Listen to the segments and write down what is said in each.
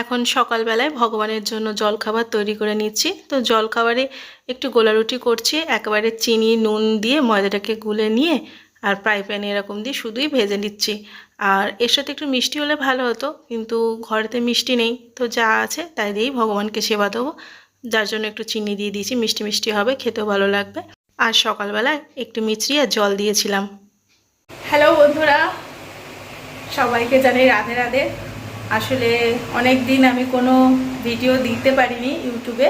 এখন সকালবেলায় ভগবানের জন্য জলখাবার তৈরি করে নিচ্ছি। তো জলখাবারে একটু গোলা রুটি করছি, একেবারে চিনি, নুন দিয়ে ময়দাটাকে গুলে নিয়ে আর ফ্রাই প্যানে এরকম দিয়ে শুধুই ভেজে নিচ্ছি। আর এর সাথে একটু মিষ্টি হলে ভালো হতো, কিন্তু ঘরেতে মিষ্টি নেই, তো যা আছে তাই দিয়েই ভগবানকে সেবা দেবো। যার জন্য একটু চিনি দিয়ে দিয়েছি, মিষ্টি মিষ্টি হবে, খেতেও ভালো লাগবে। আর সকালবেলায় একটু মিচড়ি আর জল দিয়েছিলাম। হ্যালো বন্ধুরা, সবাইকে জানাই রাধে রাধে। আসলে অনেক দিন আমি কোনো ভিডিও দিতে পারিনি ইউটিউবে,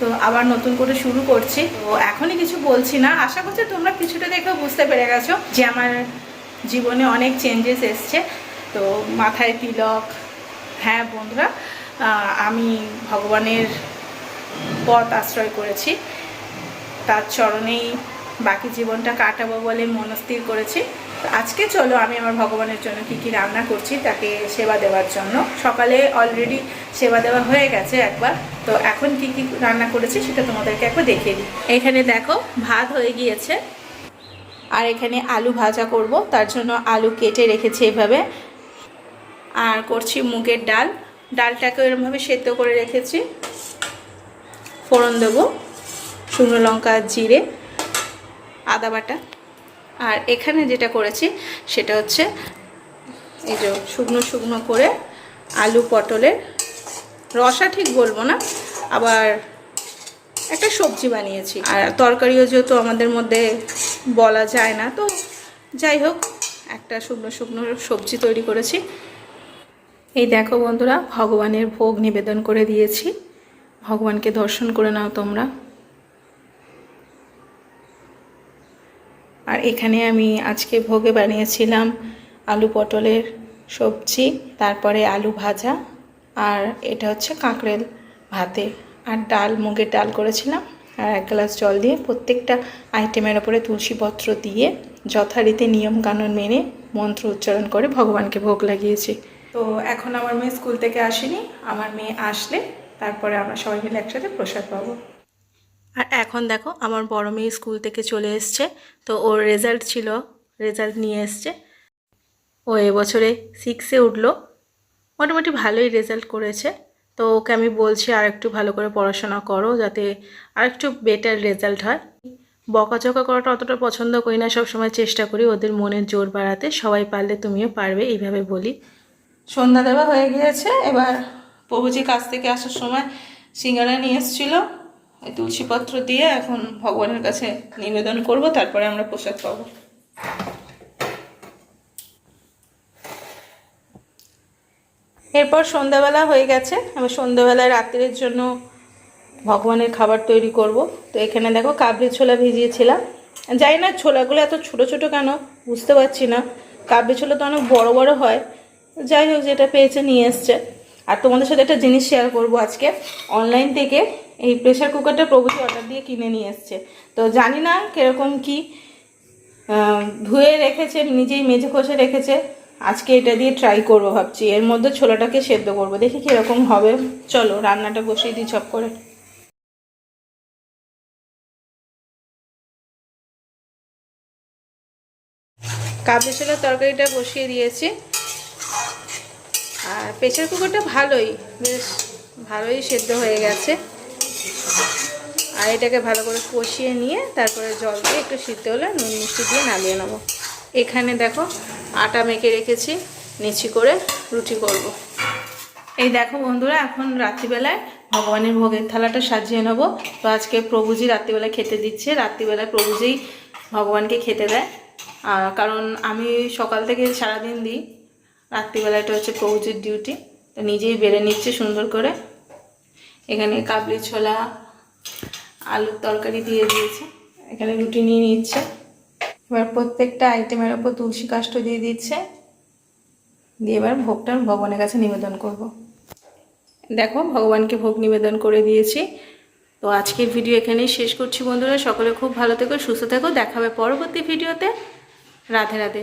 তো আবার নতুন করে শুরু করছি। তো এখনই কিছু বলছি না। আশা করছি তোমরা কিছুটা দেখে বুঝতে পেরে গেছো যে আমার জীবনে অনেক চেঞ্জেস এসছে। তো মাথায় তিলক হ্যাঁ বন্ধুরা আমি ভগবানের পথ আশ্রয় করেছি। তার চরণেই বাকি জীবনটা কাটাবো বলে মনস্থির করেছি। আজকে চলো আমি আমার ভগবানের জন্য কি কি রান্না করছি তাকে সেবা দেওয়ার জন্য। সকালে অলরেডি সেবা দেওয়া হয়ে গেছে একবার। তো এখন কি কি রান্না করেছি সেটা তোমাদেরকে একবার দেখিয়ে দিই। এখানে দেখো ভাত হয়ে গিয়েছে। আর এখানে আলু ভাজা করব, তার জন্য আলু কেটে রেখেছি এভাবে। আর করছি মুগের ডাল। ডালটাকে এরমভাবে সেদ্ধ করে রেখেছি। ফোড়ন দেবো। শুকনো লঙ্কা, জিরে, আদা বাটা। আর এখানে যেটা করেছি, সেটা হচ্ছে এই যে শুকনো শুকনো করে আলু পটলের রসা ঠিক বলব না, আবার একটা সবজি বানিয়েছি। আর তরকারিও যেহেতু আমাদের মধ্যে বলা যায় না, তো যাই হোক, একটা শুকনো শুকনো সবজি তৈরি করেছি। এই দেখো বন্ধুরা, ভগবানের ভোগ নিবেদন করে দিয়েছি। ভগবানকে দর্শন করে নাও তোমরা। আর এখানে আমি আজকে ভোগে বানিয়েছিলাম আলু পটলের সবজি, তারপরে আলু ভাজা আর এটা হচ্ছে কাঁকড়েল ভাতে। আর ডাল, মুগের ডাল করেছিলাম আর এক গ্লাস জল দিয়ে প্রত্যেকটা আইটেমের ওপরে তুলসীপত্র দিয়ে যথারীতি নিয়ম কানুন মেনে মন্ত্র উচ্চারণ করে ভগবানকে ভোগ লাগিয়েছি। তো এখন আমার মেয়ে স্কুল থেকে আসেনি, আমার মেয়ে আসলে তারপরে আমরা সবাই মিলে একসাথে প্রসাদ পাবো। আর এখন দেখো আমার বড় মেয়ে স্কুল থেকে চলে এসছে। তো ওর রেজাল্ট ছিল রেজাল্ট নিয়ে এসছে। ও এবছরে সিক্সে উঠল। মোটামুটি ভালোই রেজাল্ট করেছে। তো ওকে আমি বলছি, আর একটু ভালো করে পড়াশোনা করো যাতে আর একটু বেটার রেজাল্ট হয়। বকাঝকা করাটা অতটা পছন্দ করি না, সবসময় চেষ্টা করি ওদের মনের জোর বাড়াতে। সবাই পারলে তুমিও পারবে, এইভাবে বলি। সন্ধ্যা দেওয়া হয়ে গিয়েছে। এবার প্রভুজি কাছ থেকে আসার সময় সিঙ্গারা নিয়ে এসেছিল। এই তুলসীপত্র দিয়ে এখন ভগবানের কাছে নিবেদন করব, তারপরে আমরা প্রসাদ পাব। এরপর সন্ধ্যাবেলা হয়ে গেছে। এবার সন্ধ্যাবেলায় রাত্রের জন্য ভগবানের খাবার তৈরি করব। তো এখানে দেখো কাবলি ছোলা ভিজিয়েছিলাম। জানি না ছোলাগুলো এত ছোট ছোট কেন, বুঝতে পারছি না। কাবলি ছোলা তো অনেক বড় বড় হয়। যাই হোক, যেটা পেয়েছে নিয়ে এসছে। আর তোমাদের সাথে একটা জিনিস শেয়ার করব আজকে। অনলাইন থেকে এই প্রেশার কুকারটা প্রভুজি অর্ডার দিয়ে কিনে নিয়ে এসছে। তো জানি না কীরকম কি ধুয়ে রেখেছে, নিজেই মেজে কষে রেখেছে। আজকে এটা দিয়ে ট্রাই করব ভাবছি। এর মধ্যে ছোলাটাকে সেদ্ধ করব। দেখি কীরকম হবে। চলো, রান্নাটা বসিয়ে দিই চপ করে। কাবলি ছোলার তরকারিটা বসিয়ে দিয়েছি। আর প্রেশার কুকারটা ভালোই, বেশ ভালোই সেদ্ধ হয়ে গেছে। আর এটাকে ভালো করে কষিয়ে নিয়ে তারপরে জল দিয়ে একটু সিদ্ধ হলে নুন মিষ্টি দিয়ে নামিয়ে নেব। এখানে দেখো আটা মেখে রেখেছি, নিচি করে রুটি করব। এই দেখো বন্ধুরা, এখন রাত্রিবেলায় ভগবানের ভোগের থালাটা সাজিয়ে নেব। তো আজকে প্রভুজি রাত্রিবেলায় খেতে দিচ্ছে, রাত্রিবেলায় প্রভুজিই ভগবানকে খেতে দেয়। কারণ আমি সকাল থেকে সারাদিন দিই রাত্রিবেলাটা হচ্ছে প্রভুজির ডিউটি তো নিজেই বেড়ে নিচ্ছে সুন্দর করে। এখানে কাবলি ছোলা, আলুর তরকারি দিয়ে দিয়েছে। এখানে রুটি নিয়ে নিচ্ছে। এবার প্রত্যেকটা আইটেমের ওপর তুলসী কাষ্ঠ দিয়ে দিচ্ছে। দিয়ে এবার ভোগটা ভগবানের কাছে নিবেদন করব। দেখো, ভগবানকে ভোগ নিবেদন করে দিয়েছি। তো আজকের ভিডিও এখানেই শেষ করছি বন্ধুরা। সকলে খুব ভালো থেকো, সুস্থ থেকো। দেখাবে পরবর্তী ভিডিওতে রাধে রাধে।